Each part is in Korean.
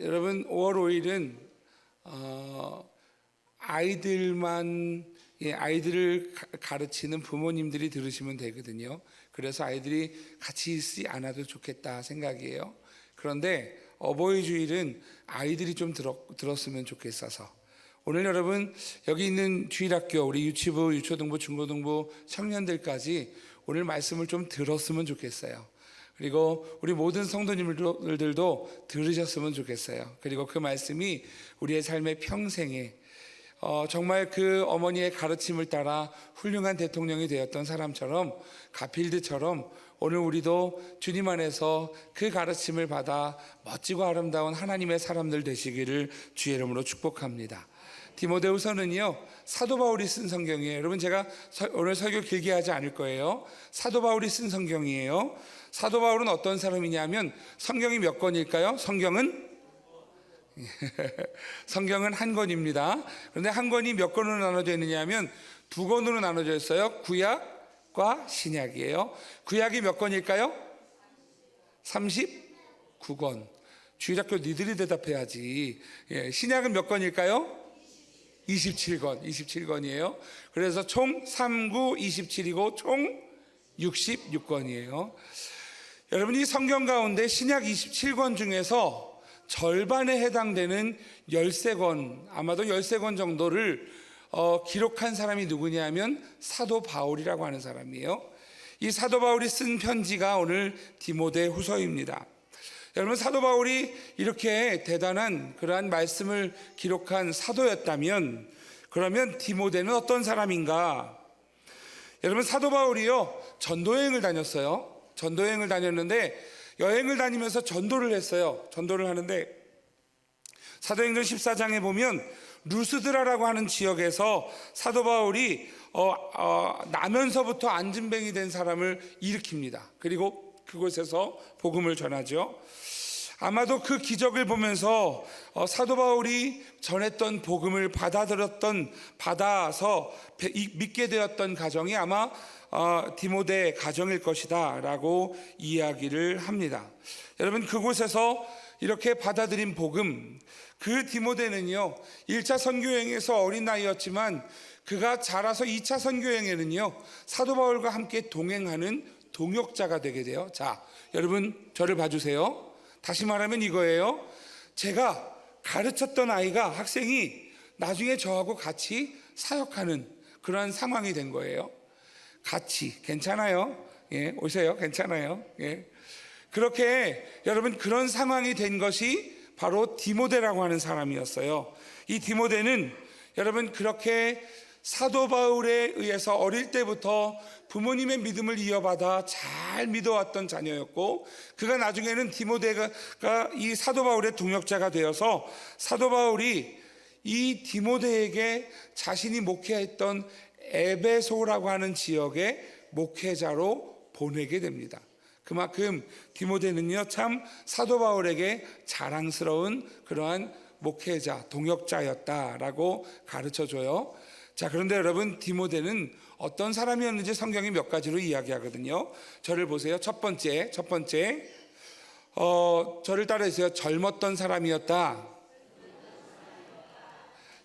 여러분 5월 5일은 어, 아이들만 예, 아이들을 가- 가르치는 부모님들이 들으시면 되거든요. 그래서 아이들이 같이 있지 않아도 좋겠다 생각이에요. 그런데 어버이 주일은 아이들이 좀 들었, 들었으면 좋겠어서 오늘 여러분 여기 있는 주일학교 우리 유치부, 유초등부, 중고등부 청년들까지 오늘 말씀을 좀 들었으면 좋겠어요. 그리고 우리 모든 성도님들도 들으셨으면 좋겠어요. 그리고 그 말씀이 우리의 삶의 평생에 어, 정말 그 어머니의 가르침을 따라 훌륭한 대통령이 되었던 사람처럼 가필드처럼 오늘 우리도 주님 안에서 그 가르침을 받아 멋지고 아름다운 하나님의 사람들 되시기를 주의 이름으로 축복합니다. 디모데후서는요 사도 바울이 쓴 성경이에요. 여러분 제가 서- 오늘 설교 길게 하지 않을 거예요. 사도 바울이 쓴 성경이에요. 사도 바울은 어떤 사람이냐면 성경이 몇 권일까요? 성경은 성경은 한 권입니다. 그런데 한 권이 몇 권으로 나눠져 있느냐면 두 권으로 나눠져 있어요. 구약과 신약이에요. 구약이 몇 권일까요? 39권. 주일학교 니들이 대답해야지. 예, 신약은 몇 권일까요? 27권, 27권이에요. 그래서 총 39, 27이고 총 66권이에요. 여러분 이 성경 가운데 신약 27권 중에서 절반에 해당되는 13권, 아마도 13권 정도를 어, 기록한 사람이 누구냐면 사도 바울이라고 하는 사람이에요. 이 사도 바울이 쓴 편지가 오늘 디모데 후서입니다. 여러분 사도 바울이 이렇게 대단한 그러한 말씀을 기록한 사도였다면 그러면 디모데는 어떤 사람인가? 여러분 사도 바울이요 전도여행을 다녔어요. 전도여행을 다녔는데 여행을 다니면서 전도를 했어요. 전도를 하는데 사도행전 14장에 보면 루스드라라고 하는 지역에서 사도 바울이 어, 어, 나면서부터 안진뱅이 된 사람을 일으킵니다. 그리고 그곳에서 복음을 전하죠. 아마도 그 기적을 보면서 어, 사도 바울이 전했던 복음을 받아들였던 받아서 믿게 되었던 가정이 아마 어, 디모데 가정일 것이다라고 이야기를 합니다. 여러분 그곳에서 이렇게 받아들인 복음 그 디모데는요 1차 선교여행에서 어린 나이였지만 그가 자라서 2차 선교여행에는요 사도 바울과 함께 동행하는 동역자가 되게 돼요. 자, 여러분 저를 봐주세요. 다시 말하면 이거예요. 제가 가르쳤던 아이가 학생이 나중에 저하고 같이 사역하는 그러한 상황이 된 거예요. 같이 괜찮아요. 예, 오세요. 괜찮아요. 예. 그렇게 여러분 그런 상황이 된 것이 바로 디모데라고 하는 사람이었어요. 이 디모데는 여러분 그렇게 사도 바울에 의해서 어릴 때부터 부모님의 믿음을 이어받아 잘 믿어왔던 자녀였고 그가 나중에는 디모데가 이 사도 바울의 동역자가 되어서 사도 바울이 이 디모데에게 자신이 목회했던 에베소라고 하는 지역의 목회자로 보내게 됩니다. 그만큼 디모데는요 참 사도 바울에게 자랑스러운 그러한 목회자, 동역자였다라고 가르쳐 줘요. 자, 그런데 여러분 디모데는 어떤 사람이었는지 성경이 몇 가지로 이야기하거든요. 저를 보세요. 첫 번째, 첫 번째, 어, 저를 따라해주세요. 젊었던 사람이었다.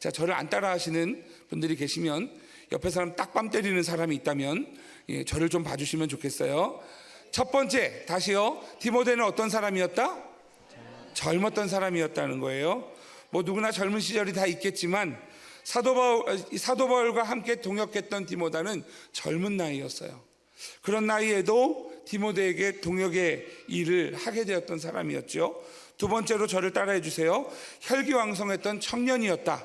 자, 저를 안 따라하시는 분들이 계시면 옆에 사람 딱밤 때리는 사람이 있다면 예, 저를 좀 봐주시면 좋겠어요. 첫 번째, 다시요. 디모데는 어떤 사람이었다? 젊었던 사람이었다는 거예요. 뭐 누구나 젊은 시절이 다 있겠지만 사도 바울, 사도 바울과 함께 동역했던 디모다는 젊은 나이였어요. 그런 나이에도 디모데에게 동역의 일을 하게 되었던 사람이었죠. 두 번째로 저를 따라해 주세요. 혈기왕성했던 청년이었다.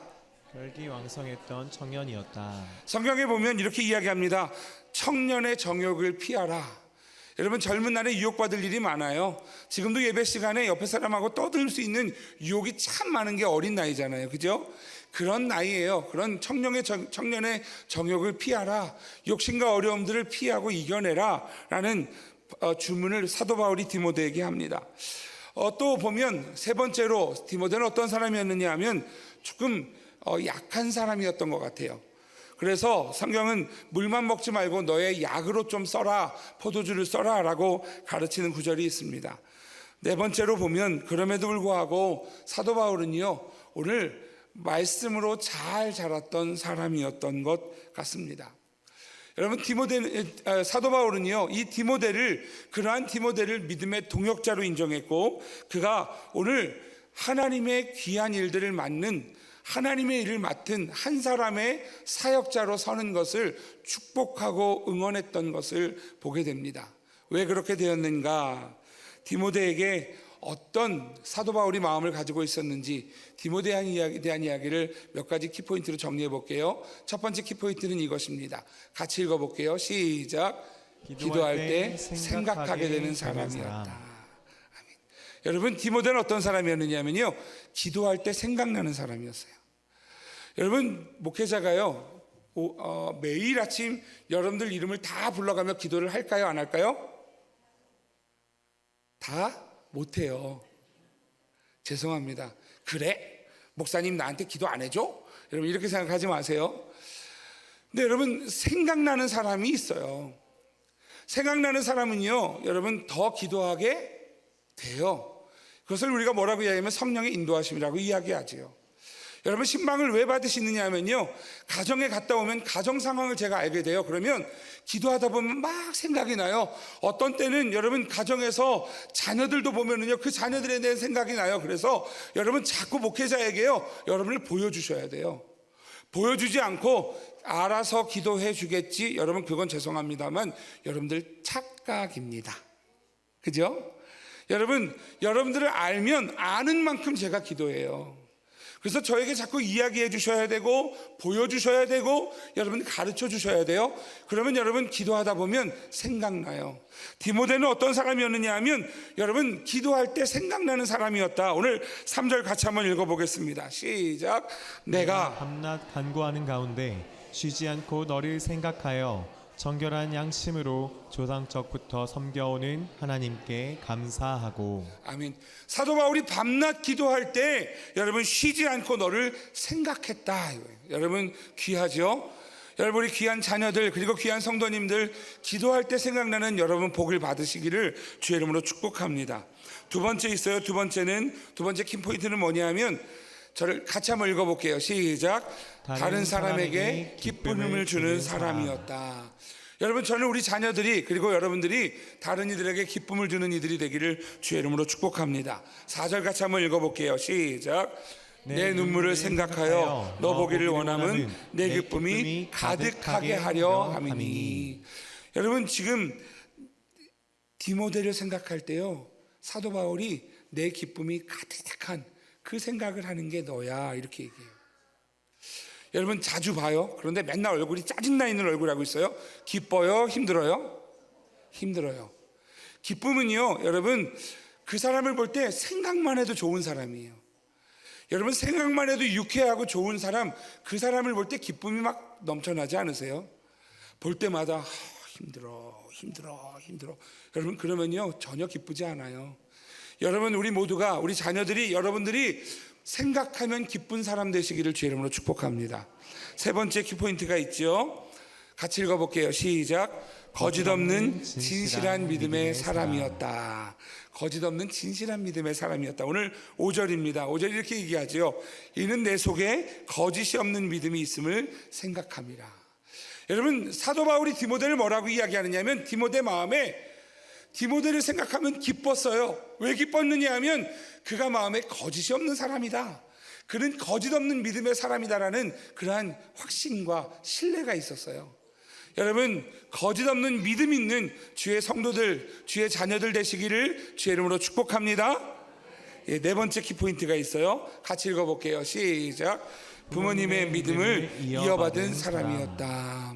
혈기왕성했던 청년이었다. 성경에 보면 이렇게 이야기합니다. 청년의 정욕을 피하라. 여러분 젊은 날에 유혹받을 일이 많아요. 지금도 예배 시간에 옆에 사람하고 떠들 수 있는 유혹이 참 많은 게 어린 나이잖아요. 그죠? 그런 나이예요. 그런 청년의 정, 청년의 정욕을 피하라. 욕심과 어려움들을 피하고 이겨내라. 라는 어, 주문을 사도 바울이 디모데에게 합니다. 어, 또 보면 세 번째로 디모데는 어떤 사람이었느냐 하면 조금 어, 약한 사람이었던 것 같아요. 그래서 성경은 물만 먹지 말고 너의 약으로 좀 써라 포도주를 써라 라고 가르치는 구절이 있습니다. 네 번째로 보면 그럼에도 불구하고 사도 바울은요 오늘 말씀으로 잘 자랐던 사람이었던 것 같습니다. 여러분 디모데 아, 사도 바울은요 이 디모데를 그러한 디모데를 믿음의 동역자로 인정했고 그가 오늘 하나님의 귀한 일들을 맡는 하나님의 일을 맡은 한 사람의 사역자로 서는 것을 축복하고 응원했던 것을 보게 됩니다. 왜 그렇게 되었는가? 디모데에게 어떤 사도 바울이 마음을 가지고 있었는지 디모데에 대한 이야기를 몇 가지 키포인트로 정리해 볼게요. 첫 번째 키포인트는 이것입니다. 같이 읽어 볼게요. 시작. 기도할 때 생각하게 되는 사람이었다. 아멘. 여러분 디모데는 어떤 사람이었느냐면요. 기도할 때 생각나는 사람이었어요. 여러분 목회자가요. 오- 어, 매일 아침 여러분들 이름을 다 불러가며 기도를 할까요? 안 할까요? 다 못해요. 죄송합니다. 그래? 목사님 나한테 기도 안 해줘? 여러분 이렇게 생각하지 마세요. 근데 여러분 생각나는 사람이 있어요. 생각나는 사람은요, 여러분 더 기도하게 돼요. 그것을 우리가 뭐라고 이야기하면 성령의 인도하심이라고 이야기하지요. 여러분 신방을 왜 받으시느냐 하면요. 가정에 갔다 오면 가정 상황을 제가 알게 돼요. 그러면 기도하다 보면 막 생각이 나요. 어떤 때는 여러분 가정에서 자녀들도 보면은요 그 자녀들에 대한 생각이 나요. 그래서 여러분 자꾸 목회자에게요 여러분을 보여주셔야 돼요. 보여주지 않고 알아서 기도해 주겠지. 여러분 그건 죄송합니다만 여러분들 착각입니다. 그죠? 여러분 여러분들을 알면 아는 만큼 제가 기도해요 그래서 저에게 자꾸 이야기해 주셔야 되고 보여주셔야 되고 여러분 가르쳐 주셔야 돼요. 그러면 여러분 기도하다 보면 생각나요. 디모데는 어떤 사람이었느냐 하면 여러분 기도할 때 생각나는 사람이었다. 오늘 3절 같이 한번 읽어보겠습니다. 시작. 내가 밤낮 간구하는 가운데 쉬지 않고 너를 생각하여 정결한 양심으로 조상적부터 섬겨오는 하나님께 감사하고 아멘. 사도 바울이 밤낮 기도할 때 여러분 쉬지 않고 너를 생각했다. 여러분 귀하죠? 여러분 우리 귀한 자녀들 그리고 귀한 성도님들 기도할 때 생각나는 여러분 복을 받으시기를 주의 이름으로 축복합니다. 두 번째 있어요. 두 번째는 두 번째 킴 포인트는 뭐냐면 저를 같이 한번 읽어볼게요. 시작. 다른, 사람에게 기쁨을 주는 주는 사람. 사람이었다. 여러분 저는 우리 자녀들이 그리고 여러분들이 다른 이들에게 기쁨을 주는 이들이 되기를 주의 이름으로 축복합니다. 4절 같이 한번 읽어볼게요. 시작. 내 눈물을 생각하여 너 보기를 원함은 내 기쁨이 가득하게 하려 함이니. 여러분 지금 디모데를 생각할 때요 사도 바울이 내 기쁨이 가득한 그 생각을 하는 게 너야 이렇게 얘기해요. 여러분 자주 봐요. 그런데 맨날 얼굴이 짜증나 있는 얼굴 하고 있어요. 기뻐요? 힘들어요? 힘들어요. 기쁨은요, 여러분 그 사람을 볼 때 생각만 해도 좋은 사람이에요. 여러분 생각만 해도 유쾌하고 좋은 사람, 그 사람을 볼 때 기쁨이 막 넘쳐나지 않으세요? 볼 때마다 아, 힘들어, 힘들어, 힘들어. 여러분 그러면요 전혀 기쁘지 않아요. 여러분 우리 모두가 우리 자녀들이 여러분들이 생각하면 기쁜 사람 되시기를 주의 이름으로 축복합니다. 세 번째 키포인트가 있죠. 같이 읽어볼게요. 시작. 거짓 없는 진실한 믿음의 사람이었다. 거짓 없는 진실한 믿음의 사람이었다. 오늘 5절입니다. 5절 이렇게 얘기하죠. 이는 내 속에 거짓이 없는 믿음이 있음을 생각합니다. 여러분 사도 바울이 디모데를 뭐라고 이야기하느냐면 디모데 마음에 디모데를 생각하면 기뻤어요. 왜 기뻤느냐 하면 그가 마음에 거짓이 없는 사람이다. 그는 거짓 없는 믿음의 사람이다라는 그러한 확신과 신뢰가 있었어요. 여러분 거짓 없는 믿음 있는 주의 성도들, 주의 자녀들 되시기를 주의 이름으로 축복합니다. 예, 네 번째 키포인트가 있어요. 같이 읽어볼게요. 시작. 부모님의 믿음을 이어받은 사람이었다.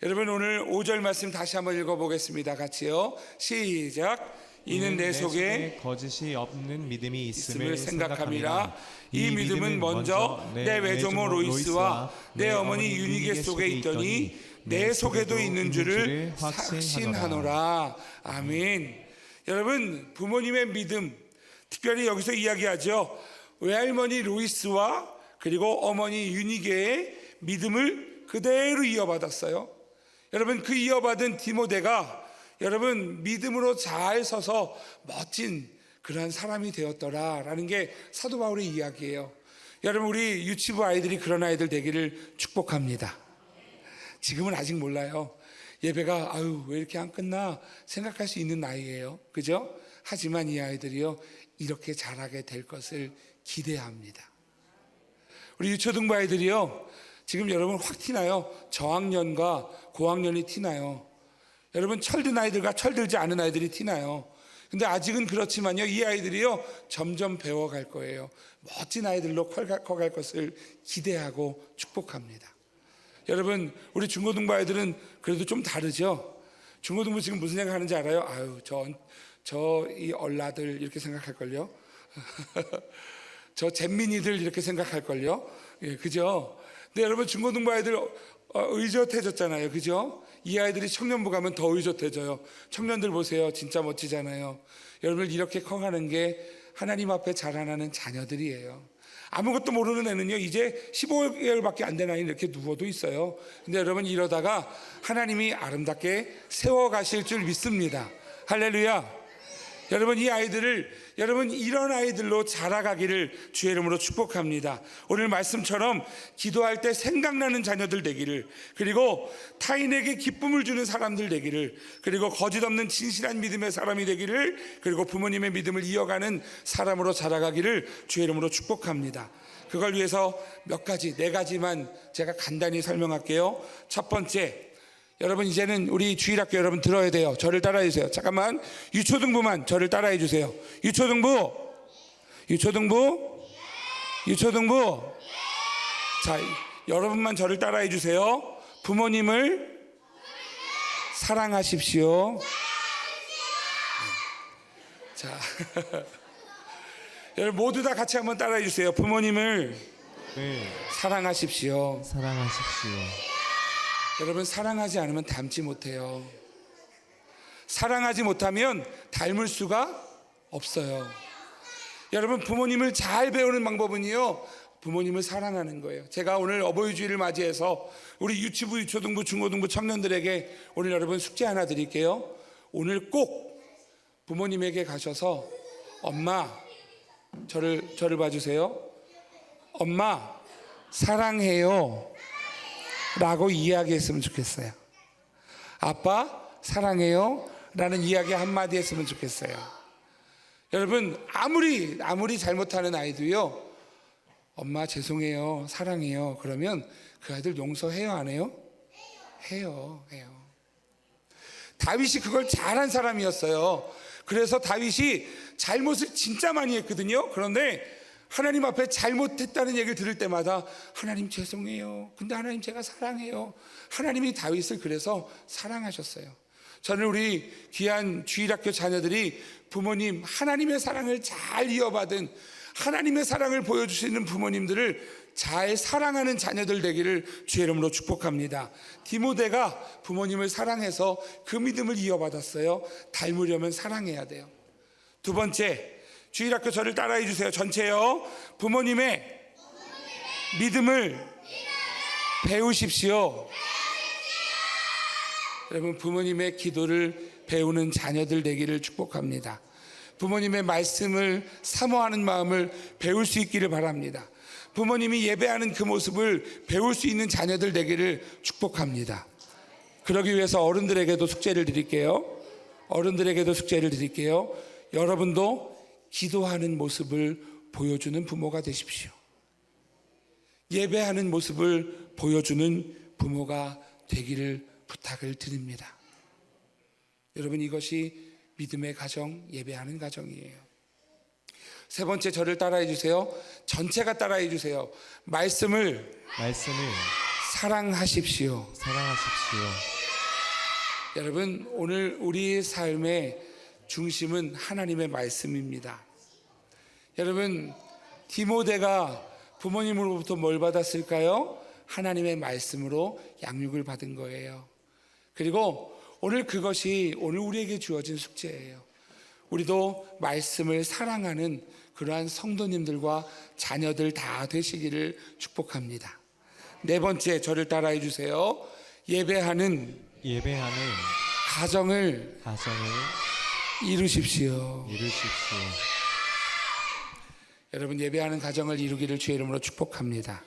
여러분 오늘 5절 말씀 다시 한번 읽어보겠습니다. 같이요. 시작. 이는 내 속에 거짓이 없는 믿음이 있음을 생각함이라 이 믿음은 먼저 내 외조모 로이스와 내 어머니 유니게 속에 있더니 내 속에도 있는 줄을 확신하노라. 아멘. 여러분 부모님의 믿음 특별히 여기서 이야기하죠. 외할머니 로이스와 그리고 어머니 유니게의 믿음을 그대로 이어받았어요 여러분 그 이어받은 디모데가 여러분 믿음으로 잘 서서 멋진 그러한 사람이 되었더라라는 게 사도 바울의 이야기예요. 여러분 우리 유치부 아이들이 그런 아이들 되기를 축복합니다. 지금은 아직 몰라요. 예배가 아유 왜 이렇게 안 끝나 생각할 수 있는 나이예요. 그죠? 하지만 이 아이들이요 이렇게 자라게 될 것을 기대합니다. 우리 유초등부 아이들이요 지금 여러분 확 티나요. 저학년과 고학년이 티나요. 여러분 철든 아이들과 철들지 않은 아이들이 티나요. 근데 아직은 그렇지만요. 이 아이들이요. 점점 배워갈 거예요. 멋진 아이들로 커갈, 것을 기대하고 축복합니다. 여러분, 우리 중고등부 아이들은 그래도 좀 다르죠? 중고등부 지금 무슨 생각 하는지 알아요? 아유, 저, 저 이 얼라들 이렇게 생각할걸요? 저 잼민이들 이렇게 생각할걸요? 예, 그죠? 근데 여러분 중고등부 아이들 어, 의젓해졌잖아요. 그죠? 이 아이들이 청년부 가면 더 의젓해져요. 청년들 보세요. 진짜 멋지잖아요. 여러분 이렇게 커가는 게 하나님 앞에 자라나는 자녀들이에요. 아무것도 모르는 애는요, 이제 15개월밖에 안 된 아이는 이렇게 누워도 있어요. 근데 여러분 이러다가 하나님이 아름답게 세워가실 줄 믿습니다. 할렐루야. 여러분 이 아이들을 여러분 이런 아이들로 자라가기를 주의 이름으로 축복합니다. 오늘 말씀처럼 기도할 때 생각나는 자녀들 되기를 그리고 타인에게 기쁨을 주는 사람들 되기를 그리고 거짓 없는 진실한 믿음의 사람이 되기를 그리고 부모님의 믿음을 이어가는 사람으로 자라가기를 주의 이름으로 축복합니다. 그걸 위해서 몇 가지 네 가지만 제가 간단히 설명할게요. 첫 번째 여러분 이제는 우리 주일학교 여러분 들어야 돼요. 저를 따라해 주세요. 잠깐만 유초등부만 저를 따라해 주세요. 유초등부, 유초등부, 유초등부. 자 여러분만 저를 따라해 주세요. 부모님을 사랑하십시오. 자 여러분 모두 다 같이 한번 따라해 주세요. 부모님을 네, 사랑하십시오. 사랑하십시오. 여러분 사랑하지 않으면 닮지 못해요. 사랑하지 못하면 닮을 수가 없어요. 여러분 부모님을 잘 배우는 방법은요. 부모님을 사랑하는 거예요. 제가 오늘 어버이 주일을 맞이해서 우리 유치부, 유초등부, 중고등부 청년들에게 오늘 여러분 숙제 하나 드릴게요. 오늘 꼭 부모님에게 가셔서 엄마 저를 저를 봐 주세요. 엄마 사랑해요. 라고 이야기했으면 좋겠어요. 아빠 사랑해요. 라는 이야기 한마디 했으면 좋겠어요. 여러분 아무리 아무리 잘못하는 아이도요. 엄마 죄송해요. 사랑해요. 그러면 그 아이들 용서해요 안 해요? 해요. 해요. 다윗이 그걸 잘한 사람이었어요. 그래서 다윗이 잘못을 진짜 많이 했거든요. 그런데 하나님 앞에 잘못했다는 얘기를 들을 때마다 하나님 죄송해요. 근데 하나님 제가 사랑해요. 하나님이 다윗을 그래서 사랑하셨어요. 저는 우리 귀한 주일학교 자녀들이 부모님 하나님의 사랑을 잘 이어받은 하나님의 사랑을 보여주시는 부모님들을 잘 사랑하는 자녀들 되기를 주의 이름으로 축복합니다. 디모데가 부모님을 사랑해서 그 믿음을 이어받았어요. 닮으려면 사랑해야 돼요. 두 번째, 주일학교 저를 따라해 주세요. 전체요. 부모님의 믿음을 배우십시오. 여러분 부모님의 기도를 배우는 자녀들 되기를 축복합니다. 부모님의 말씀을 사모하는 마음을 배울 수 있기를 바랍니다. 부모님이 예배하는 그 모습을 배울 수 있는 자녀들 되기를 축복합니다. 그러기 위해서 어른들에게도 숙제를 드릴게요. 어른들에게도 숙제를 드릴게요. 여러분도 기도하는 모습을 보여주는 부모가 되십시오. 예배하는 모습을 보여주는 부모가 되기를 부탁을 드립니다. 여러분 이것이 믿음의 가정, 예배하는 가정이에요. 세 번째 저를 따라해 주세요. 전체가 따라해 주세요. 말씀을 말씀을 사랑하십시오. 사랑하십시오. 여러분 오늘 우리의 삶의 중심은 하나님의 말씀입니다. 여러분 디모데가 부모님으로부터 뭘 받았을까요? 하나님의 말씀으로 양육을 받은 거예요. 그리고 오늘 그것이 오늘 우리에게 주어진 숙제예요. 우리도 말씀을 사랑하는 그러한 성도님들과 자녀들 다 되시기를 축복합니다. 네 번째 저를 따라해 주세요. 예배하는 예배하는 가정을 가정을 이루십시오. 이루십시오. 여러분 예배하는 가정을 이루기를 주의 이름으로 축복합니다.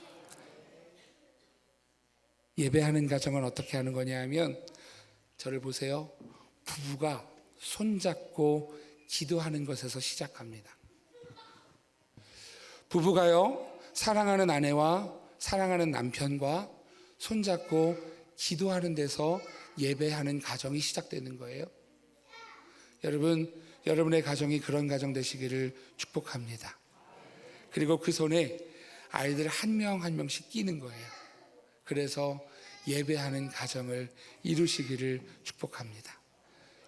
예배하는 가정은 어떻게 하는 거냐 하면 저를 보세요. 부부가 손잡고 기도하는 것에서 시작합니다. 부부가요, 사랑하는 아내와 사랑하는 남편과 손잡고 기도하는 데서 예배하는 가정이 시작되는 거예요. 여러분, 여러분의 가정이 그런 가정 되시기를 축복합니다. 그리고 그 손에 아이들 한 명 한 명씩 끼는 거예요. 그래서 예배하는 가정을 이루시기를 축복합니다.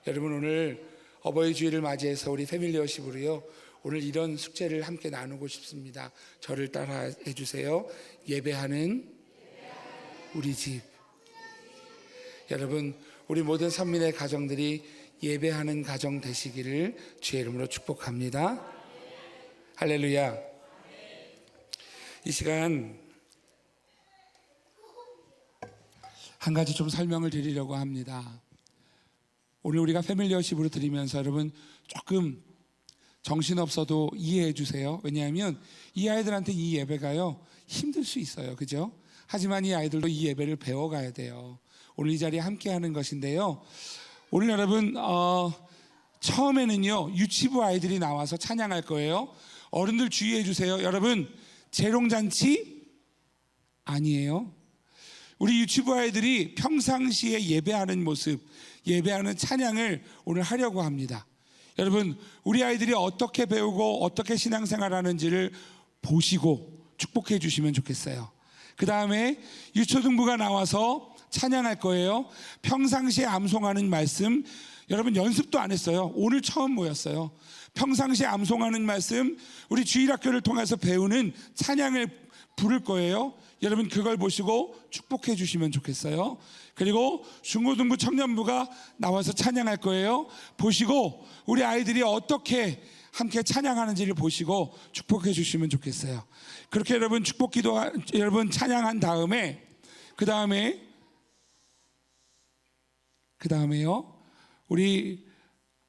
여러분 오늘 어버이 주일을 맞이해서 우리 패밀리어십으로요. 오늘 이런 숙제를 함께 나누고 싶습니다. 저를 따라 해 주세요. 예배하는 우리 집. 여러분 우리 모든 선민의 가정들이 예배하는 가정 되시기를 주의 이름으로 축복합니다. 할렐루야. 이 시간 한 가지 좀 설명을 드리려고 합니다. 오늘 우리가 패밀리어십으로 드리면서 여러분 조금 정신없어도 이해해 주세요. 왜냐하면 이 아이들한테 이 예배가요 힘들 수 있어요. 그죠? 하지만 이 아이들도 이 예배를 배워가야 돼요. 오늘 이 자리에 함께 하는 것인데요. 오늘 여러분 어, 처음에는요 유치부 아이들이 나와서 찬양할 거예요. 어른들 주의해 주세요. 여러분 재롱잔치 아니에요. 우리 유치부 아이들이 평상시에 예배하는 모습, 예배하는 찬양을 오늘 하려고 합니다. 여러분, 우리 아이들이 어떻게 배우고 어떻게 신앙생활 하는지를 보시고 축복해 주시면 좋겠어요. 그 다음에 유초등부가 나와서 찬양할 거예요. 평상시에 암송하는 말씀, 여러분 연습도 안 했어요. 오늘 처음 모였어요. 평상시에 암송하는 말씀, 우리 주일학교를 통해서 배우는 찬양을 부를 거예요. 여러분 그걸 보시고 축복해 주시면 좋겠어요. 그리고 중고등부 청년부가 나와서 찬양할 거예요. 보시고 우리 아이들이 어떻게 함께 찬양하는지를 보시고 축복해 주시면 좋겠어요. 그렇게 여러분 축복 기도 여러분 찬양한 다음에 그 다음에 그 다음에요. 우리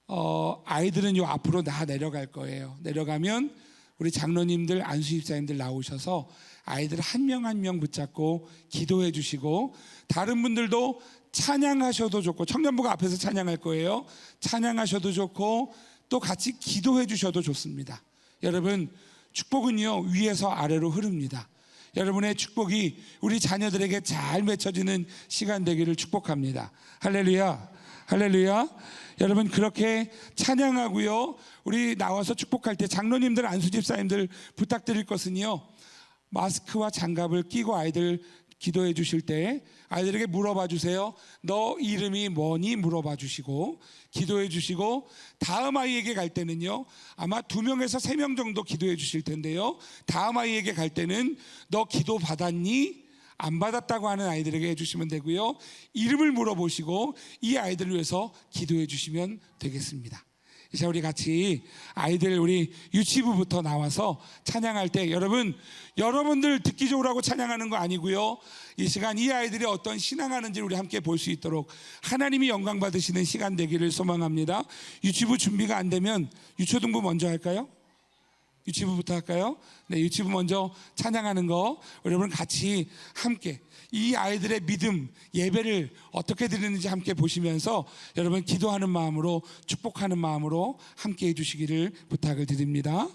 어, 아이들은 요 앞으로 나 내려갈 거예요. 내려가면 우리 장로님들 안수입사님들 나오셔서 아이들 한명 한 명 붙잡고 기도해 주시고 다른 분들도 찬양하셔도 좋고 청년부가 앞에서 찬양할 거예요. 찬양하셔도 좋고 또 같이 기도해 주셔도 좋습니다. 여러분 축복은요 위에서 아래로 흐릅니다. 여러분의 축복이 우리 자녀들에게 잘 맺혀지는 시간 되기를 축복합니다. 할렐루야. 할렐루야. 여러분 그렇게 찬양하고요. 우리 나와서 축복할 때 장로님들 안수집사님들 부탁드릴 것은요. 마스크와 장갑을 끼고 아이들 기도해 주실 때 아이들에게 물어봐 주세요. 너 이름이 뭐니 물어봐 주시고 기도해 주시고 다음 아이에게 갈 때는요. 아마 두 명에서 세 명 정도 기도해 주실 텐데요. 다음 아이에게 갈 때는 너 기도 받았니? 안 받았다고 하는 아이들에게 해주시면 되고요. 이름을 물어보시고 이 아이들을 위해서 기도해 주시면 되겠습니다. 이제 우리 같이 아이들 우리 유치부부터 나와서 찬양할 때 여러분 여러분들 듣기 좋으라고 찬양하는 거 아니고요. 이 시간 이 아이들이 어떤 신앙하는지 우리 함께 볼 수 있도록 하나님이 영광 받으시는 시간 되기를 소망합니다. 유치부 준비가 안 되면 유초등부 먼저 할까요? 유치부부터 할까요? 네, 유치부 먼저 찬양하는 거 여러분 같이 함께 이 아이들의 믿음 예배를 어떻게 드리는지 함께 보시면서 여러분 기도하는 마음으로 축복하는 마음으로 함께 해주시기를 부탁을 드립니다.